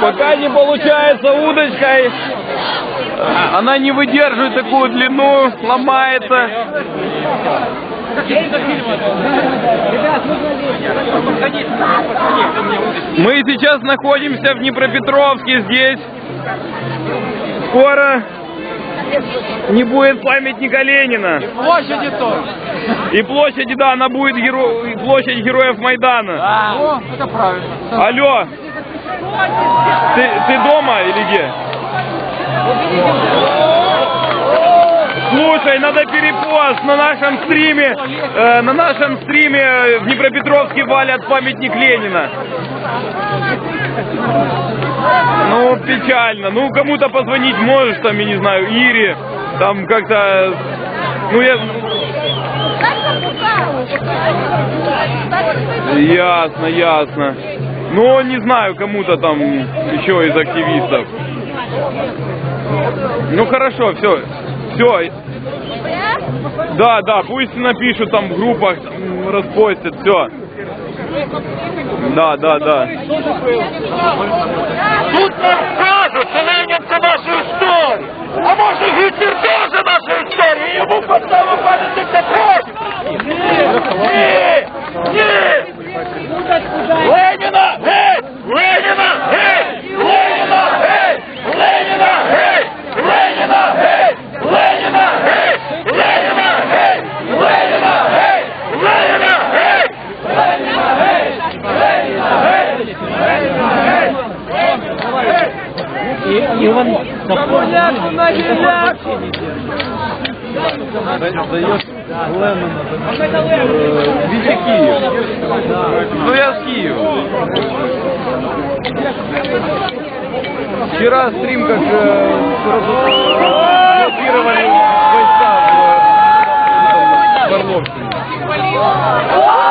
Пока не получается удочкой. Она не выдерживает такую длину, ломается. Мы сейчас находимся в Днепропетровске здесь. Скоро не будет памятника Ленина. Площади тоже. И площади, да, она будет геро... и площадь героев Майдана. О, это правильно. Алло, ты, ты дома или где? Слушай, надо перепост на нашем стриме, э, на нашем стриме в Днепропетровске валят памятник Ленина. Ну, печально. Ну, кому-то позвонить можешь, там, я не знаю, Ире, там как-то... Ну, я... Ясно, ясно. Ну, не знаю, кому-то там еще из активистов. Ну, хорошо, все. Все. Да, да, пусть напишут там в группах, м, распостят, все. Да, да, да. Тут нам кажуть, що Ленін це наша історія. А може Гітлер теж наша історія? І Йому поставив пам'ятник Витя Киев. Ну я с Киева. Вчера стрим как э, блокировали войска в, в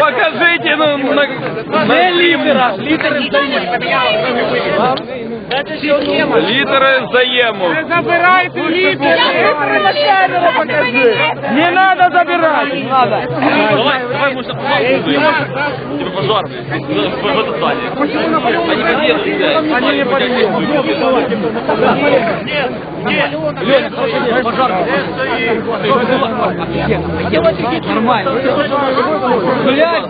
Покажите нам на, на лимера. Литеры сдают. Лідери взаєму. Не забирайте лідери. покажи. Не надо забирать. Не надо. Давай, давай, мы сейчас Типа пожарные. Э, в этот зале. Они победят. Не пожарные. Нормально. Блядь.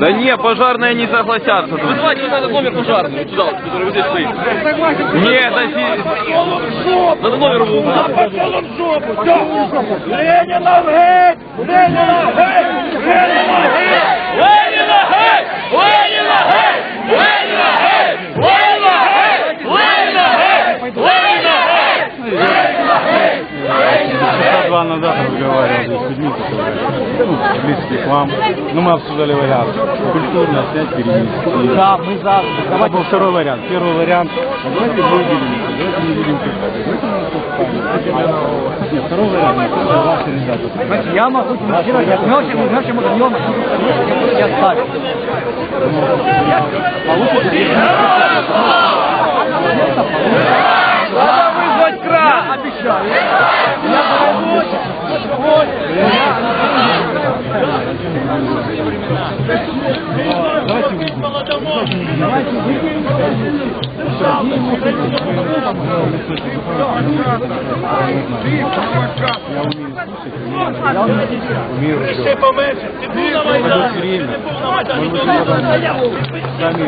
Да не, пожарные не согласятся. Вызывайте, номер пожарных зал, который вот здесь стоит. Нет, носи. Надо номер его узнать. Под столом жопу! Ленина в Ленина в мы обсуждали вариант. Культурно снять, перенести. Да, мы за. Это был второй вариант. Первый вариант. Давайте выделим, давайте не будем писать. Мы. Нет, второй вариант. Это ваши ребята. Значит, я могу финансировать, я мелким, мелким миллион, я ставлю. Надо времена. Давайте выйдем. Давайте выйдем. Я умею слушать, Ты поменьше, ты был на Майдане, ты был на Майдане, ты был на Майдане. Сами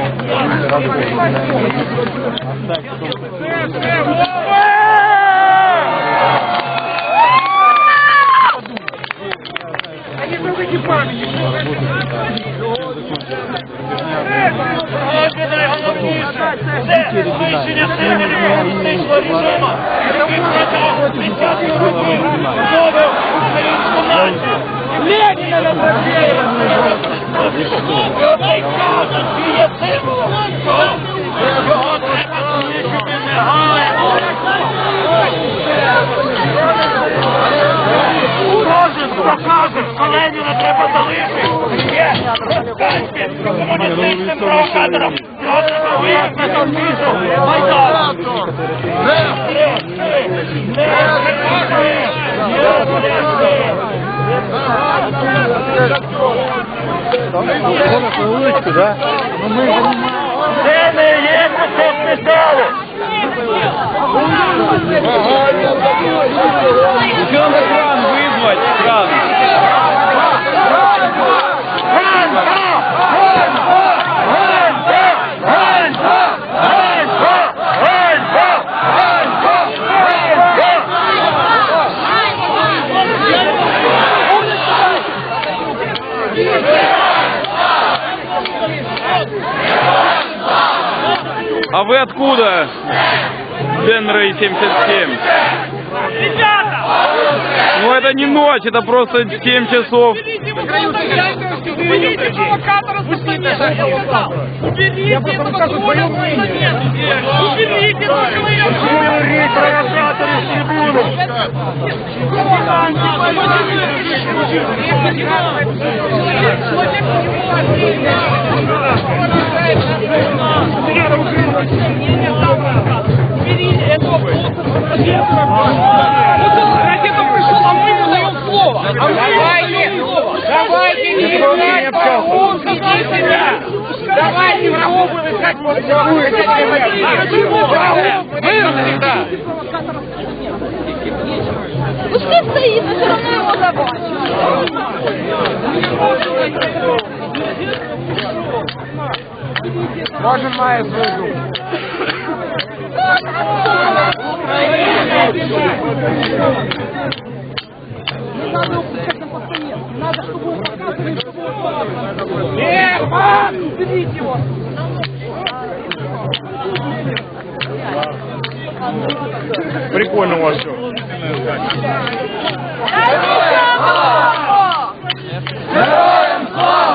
работаем. Оставьте. Дайте пам'яті. Це найголовніше. Це знищення сили комуністичного режиму, який протягом 50 років зновив українську націю. Леніна на Бразилії! Найкраще є символ Це не є кусок металу! Причем кран вызвать, кран. Ганьба! Ганьба! Ганьба! Откуда? Денрей 77. Ну это не ночь, это просто 7 часов. Уберите провокатора с! Уберите этого дура с постамента! Этого Ракета пришел, а мы не Кожен має свою думку. Прикольно у вас все. Дай